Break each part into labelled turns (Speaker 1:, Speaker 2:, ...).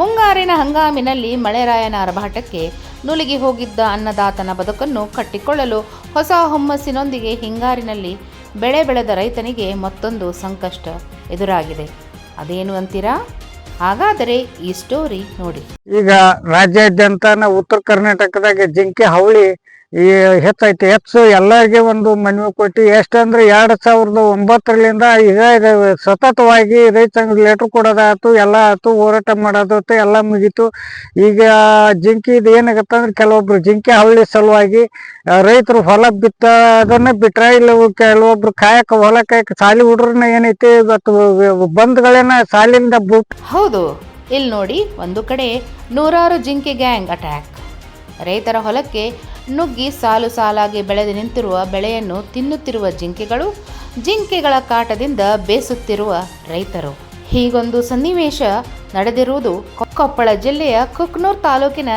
Speaker 1: ಮುಂಗಾರಿನ ಹಂಗಾಮಿನಲ್ಲಿ ಮಳೆರಾಯನ ಅರಭಾಟಕ್ಕೆ ನುಲಿಗಿ ಹೋಗಿದ್ದ ಅನ್ನದಾತನ ಬದುಕನ್ನು ಕಟ್ಟಿಕೊಳ್ಳಲು ಹೊಸ ಹುಮ್ಮಸ್ಸಿನೊಂದಿಗೆ ಹಿಂಗಾರಿನಲ್ಲಿ ಬೆಳೆ ಬೆಳೆದ ರೈತನಿಗೆ ಮತ್ತೊಂದು ಸಂಕಷ್ಟ ಎದುರಾಗಿದೆ. ಅದೇನು ಅಂತೀರಾ? ಹಾಗಾದರೆ ಈ ಸ್ಟೋರಿ ನೋಡಿ.
Speaker 2: ಈಗ ರಾಜ್ಯಾದ್ಯಂತ ಉತ್ತರ ಕರ್ನಾಟಕದಾಗ ಜಿಂಕೆ ಹವಳಿ ಈ ಹೆಚ್ಚೈತಿ. ಹೆಚ್ಚು ಎಲ್ಲರಿಗೆ ಒಂದು ಮನವಿ ಕೊಟ್ಟು ಎಷ್ಟಂದ್ರೆ ಎರಡ್ ಸಾವಿರದ ಒಂಬತ್ತರಿಂದ ಈಗ ಸತತವಾಗಿ ರೈತ ಲೆಟ್ರ್ ಕೊಡೋದಾಯ್ತು, ಎಲ್ಲ ಆಯ್ತು, ಹೋರಾಟ ಮಾಡೋದಾಯ್ತು, ಎಲ್ಲ ಮುಗೀತು. ಈಗ ಜಿಂಕಿ ಇದು ಏನಾಗತ್ತಂದ್ರೆ ಕೆಲವೊಬ್ರು ಜಿಂಕೆ ಹಳ್ಳಿ ಸಲುವಾಗಿ ರೈತರು ಹೊಲ ಬಿತ್ತ ಅದನ್ನ ಬಿಟ್ರೆ ಇಲ್ಲ ಕೆಲವೊಬ್ರು ಕಾಯಕ, ಹೊಲ ಕಾಯಕ ಸಾಲಿ ಹುಡ್ರನ್ನ ಏನೈತಿ, ಇವತ್ತು ಬಂದ್ಗಳೇನ ಸಾಲಿಂದ ಬಿಟ್ಟು
Speaker 1: ಹೌದು. ಇಲ್ಲಿ ನೋಡಿ ಒಂದು ಕಡೆ ನೂರಾರು ಜಿಂಕೆ ಗ್ಯಾಂಗ್ ಅಟ್ಯಾಕ್. ರೈತರ ಹೊಲಕ್ಕೆ ನುಗ್ಗಿ ಸಾಲು ಸಾಲಾಗಿ ಬೆಳೆದು ನಿಂತಿರುವ ಬೆಳೆಯನ್ನು ತಿನ್ನುತ್ತಿರುವ ಜಿಂಕೆಗಳು ಜಿಂಕೆಗಳ ಕಾಟದಿಂದ ಬೇಸುತ್ತಿರುವ ರೈತರು. ಹೀಗೊಂದು ಸನ್ನಿವೇಶ ನಡೆದಿರುವುದು ಕೊಪ್ಪಳ ಜಿಲ್ಲೆಯ ಕುಕ್ನೂರ್ ತಾಲೂಕಿನ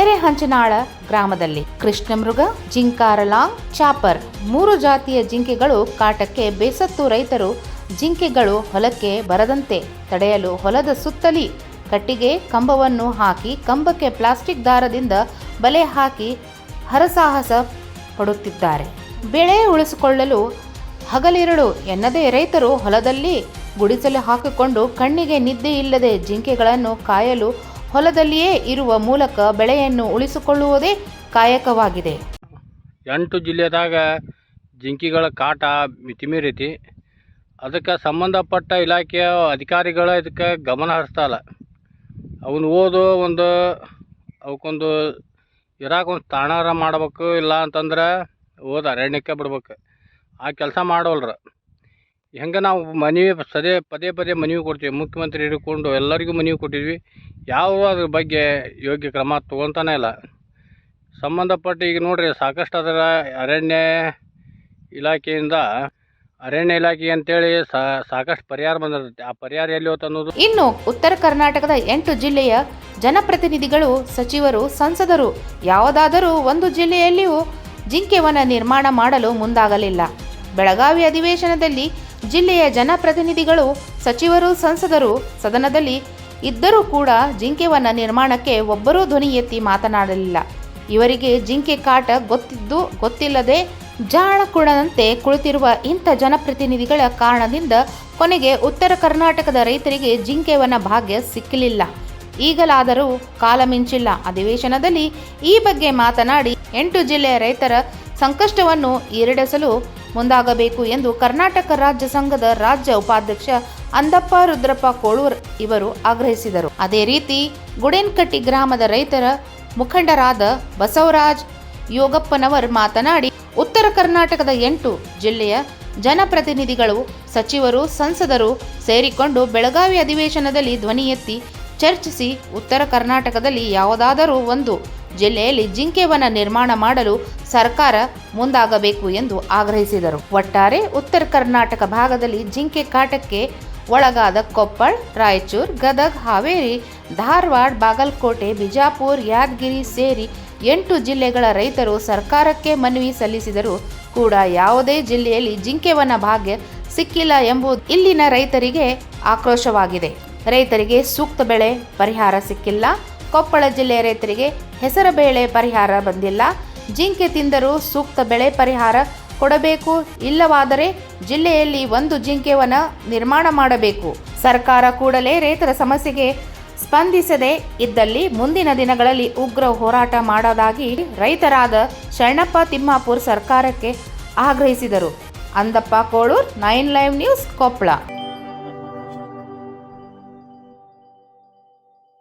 Speaker 1: ಎರೆಹಂಚನಾಳ ಗ್ರಾಮದಲ್ಲಿ. ಕೃಷ್ಣಮೃಗ, ಜಿಂಕಾರಲಾಂಗ್, ಚಾಪರ್ ಮೂರು ಜಾತಿಯ ಜಿಂಕೆಗಳು ಕಾಟಕ್ಕೆ ಬೇಸತ್ತು ರೈತರು ಜಿಂಕೆಗಳು ಹೊಲಕ್ಕೆ ಬರದಂತೆ ತಡೆಯಲು ಹೊಲದ ಸುತ್ತಲಿ ಕಟ್ಟಿಗೆ ಕಂಬವನ್ನು ಹಾಕಿ ಕಂಬಕ್ಕೆ ಪ್ಲಾಸ್ಟಿಕ್ ದಾರದಿಂದ ಬಲೆ ಹಾಕಿ ಹರಸಾಹಸ ಪಡುತ್ತಿದ್ದಾರೆ. ಬೆಳೆ ಉಳಿಸಿಕೊಳ್ಳಲು ಹಗಲಿರುಳು ಎನ್ನದೇ ರೈತರು ಹೊಲದಲ್ಲಿ ಗುಡಿಸಲು ಹಾಕಿಕೊಂಡು ಕಣ್ಣಿಗೆ ನಿದ್ದೆ ಇಲ್ಲದೆ ಜಿಂಕೆಗಳನ್ನು ಕಾಯಲು ಹೊಲದಲ್ಲಿಯೇ ಇರುವ ಮೂಲಕ ಬೆಳೆಯನ್ನು ಉಳಿಸಿಕೊಳ್ಳುವುದೇ ಕಾಯಕವಾಗಿದೆ.
Speaker 3: ಎಂಟು ಜಿಲ್ಲೆದಾಗ ಜಿಂಕೆಗಳ ಕಾಟ ಮಿತಿಮೀರಿತಿ ಅದಕ್ಕೆ ಸಂಬಂಧಪಟ್ಟ ಇಲಾಖೆಯ ಅಧಿಕಾರಿಗಳು ಇದಕ್ಕೆ ಗಮನ ಹರಿಸ್ತಾ ಇಲ್ಲ. ಅವನು ಓದು ಒಂದು ಅವಕ್ಕೊಂದು ಇರಾಕ ಒಂದು ತಾಣಾರ ಮಾಡ್ಬೇಕು ಇಲ್ಲ ಅಂತಂದ್ರೆ ಹೋದ್ ಅರಣ್ಯಕ್ಕೆ ಬಿಡ್ಬೇಕು. ಆ ಕೆಲಸ ಮಾಡೋಲ್ರ. ಹೆಂಗೆ ನಾವು ಮನವಿ ಸದೇ ಪದೇ ಪದೇ ಮನವಿ ಕೊಡ್ತೀವಿ. ಮುಖ್ಯಮಂತ್ರಿ ಹಿಡ್ಕೊಂಡು ಎಲ್ಲರಿಗೂ ಮನವಿ ಕೊಟ್ಟಿದ್ವಿ. ಯಾವ ಅದ್ರ ಬಗ್ಗೆ ಯೋಗ್ಯ ಕ್ರಮ ತೊಗೊತಾನೇ ಇಲ್ಲ. ಸಂಬಂಧಪಟ್ಟ ಈಗ ನೋಡಿರಿ ಸಾಕಷ್ಟು ಅದರ ಅರಣ್ಯ ಇಲಾಖೆಯಿಂದ ಅರಣ್ಯ ಇಲಾಖೆ ಅಂತೇಳಿ ಸಾಕಷ್ಟು ಪರಿಹಾರ ಬಂದಿರುತ್ತೆ. ಆ ಪರಿಹಾರ ಎಲ್ಲಿ ಹೋತ್ ಅನ್ನೋದು?
Speaker 1: ಇನ್ನು ಉತ್ತರ ಕರ್ನಾಟಕದ ಎಂಟು ಜಿಲ್ಲೆಯ ಜನಪ್ರತಿನಿಧಿಗಳು, ಸಚಿವರು, ಸಂಸದರು, ಯಾವುದಾದರೂ ಒಂದು ಜಿಲ್ಲೆಯಲ್ಲಿಯೂ ಜಿಂಕೆವನ ನಿರ್ಮಾಣ ಮಾಡಲು ಮುಂದಾಗಲಿಲ್ಲ. ಬೆಳಗಾವಿ ಅಧಿವೇಶನದಲ್ಲಿ ಜಿಲ್ಲೆಯ ಜನಪ್ರತಿನಿಧಿಗಳು, ಸಚಿವರು, ಸಂಸದರು ಸದನದಲ್ಲಿ ಇದ್ದರೂ ಕೂಡ ಜಿಂಕೆವನ ನಿರ್ಮಾಣಕ್ಕೆ ಒಬ್ಬರೂ ಧ್ವನಿ ಎತ್ತಿ ಮಾತನಾಡಲಿಲ್ಲ. ಇವರಿಗೆ ಜಿಂಕೆ ಕಾಟ ಗೊತ್ತಿದ್ದು ಗೊತ್ತಿಲ್ಲದೆ ಜಾಣ ಕುಡದಂತೆ ಕುಳಿತಿರುವ ಇಂಥ ಜನಪ್ರತಿನಿಧಿಗಳ ಕಾರಣದಿಂದ ಕೊನೆಗೆ ಉತ್ತರ ಕರ್ನಾಟಕದ ರೈತರಿಗೆ ಜಿಂಕೆವನ ಭಾಗ್ಯ ಸಿಕ್ಕಲಿಲ್ಲ. ಈಗಲಾದರೂ ಕಾಲ ಮಿಂಚಿಲ್ಲ. ಅಧಿವೇಶನದಲ್ಲಿ ಈ ಬಗ್ಗೆ ಮಾತನಾಡಿ ಎಂಟು ಜಿಲ್ಲೆಯ ರೈತರ ಸಂಕಷ್ಟವನ್ನು ಈಡೇರಿಸಲು ಮುಂದಾಗಬೇಕು ಎಂದು ಕರ್ನಾಟಕ ರಾಜ್ಯ ಸಂಘದ ರಾಜ್ಯ ಉಪಾಧ್ಯಕ್ಷ ಅಂದಪ್ಪ ರುದ್ರಪ್ಪ ಕೋಳೂರ್ ಇವರು ಆಗ್ರಹಿಸಿದರು. ಅದೇ ರೀತಿ ಗುಡೇನ್ಕಟ್ಟಿ ಗ್ರಾಮದ ರೈತರ ಮುಖಂಡರಾದ ಬಸವರಾಜ್ ಯೋಗಪ್ಪನವರ್ ಮಾತನಾಡಿ, ಉತ್ತರ ಕರ್ನಾಟಕದ ಎಂಟು ಜಿಲ್ಲೆಯ ಜನಪ್ರತಿನಿಧಿಗಳು, ಸಚಿವರು, ಸಂಸದರು ಸೇರಿಕೊಂಡು ಬೆಳಗಾವಿ ಅಧಿವೇಶನದಲ್ಲಿ ಧ್ವನಿ ಎತ್ತಿ ಚರ್ಚಿಸಿ ಉತ್ತರ ಕರ್ನಾಟಕದಲ್ಲಿ ಯಾವುದಾದರೂ ಒಂದು ಜಿಲ್ಲೆಯಲ್ಲಿ ಜಿಂಕೆವನ ನಿರ್ಮಾಣ ಮಾಡಲು ಸರ್ಕಾರ ಮುಂದಾಗಬೇಕು ಎಂದು ಆಗ್ರಹಿಸಿದರು. ಒಟ್ಟಾರೆ ಉತ್ತರ ಕರ್ನಾಟಕ ಭಾಗದಲ್ಲಿ ಜಿಂಕೆ ಕಾಟಕ್ಕೆ ಒಳಗಾದ ಕೊಪ್ಪಳ, ರಾಯಚೂರು, ಗದಗ, ಹಾವೇರಿ, ಧಾರವಾಡ, ಬಾಗಲಕೋಟೆ, ಬಿಜಾಪುರ, ಯಾದಗಿರಿ ಸೇರಿ ಎಂಟು ಜಿಲ್ಲೆಗಳ ರೈತರು ಸರ್ಕಾರಕ್ಕೆ ಮನವಿ ಸಲ್ಲಿಸಿದರೂ ಕೂಡ ಯಾವುದೇ ಜಿಲ್ಲೆಯಲ್ಲಿ ಜಿಂಕೆವನ ಭಾಗ್ಯ ಸಿಕ್ಕಿಲ್ಲ ಎಂಬುದು ಇಲ್ಲಿನ ರೈತರಿಗೆ ಆಕ್ರೋಶವಾಗಿದೆ. ರೈತರಿಗೆ ಸೂಕ್ತ ಬೆಳೆ ಪರಿಹಾರ ಸಿಕ್ಕಿಲ್ಲ. ಕೊಪ್ಪಳ ಜಿಲ್ಲೆಯ ರೈತರಿಗೆ ಹೆಸರು ಬೇಳೆ ಪರಿಹಾರ ಬಂದಿಲ್ಲ. ಜಿಂಕೆ ತಿಂದರೂ ಸೂಕ್ತ ಬೆಳೆ ಪರಿಹಾರ ಕೊಡಬೇಕು. ಇಲ್ಲವಾದರೆ ಜಿಲ್ಲೆಯಲ್ಲಿ ಒಂದು ಜಿಂಕೆವನ ನಿರ್ಮಾಣ ಮಾಡಬೇಕು. ಸರ್ಕಾರ ಕೂಡಲೇ ರೈತರ ಸಮಸ್ಯೆಗೆ ಸ್ಪಂದಿಸದೆ ಇದ್ದಲ್ಲಿ ಮುಂದಿನ ದಿನಗಳಲ್ಲಿ ಉಗ್ರ ಹೋರಾಟ ಮಾಡೋದಾಗಿ ರೈತರಾದ ಶರಣಪ್ಪ ತಿಮ್ಮಾಪುರ್ ಸರ್ಕಾರಕ್ಕೆ ಆಗ್ರಹಿಸಿದರು. Andappa Kolur, nine live news Koppal.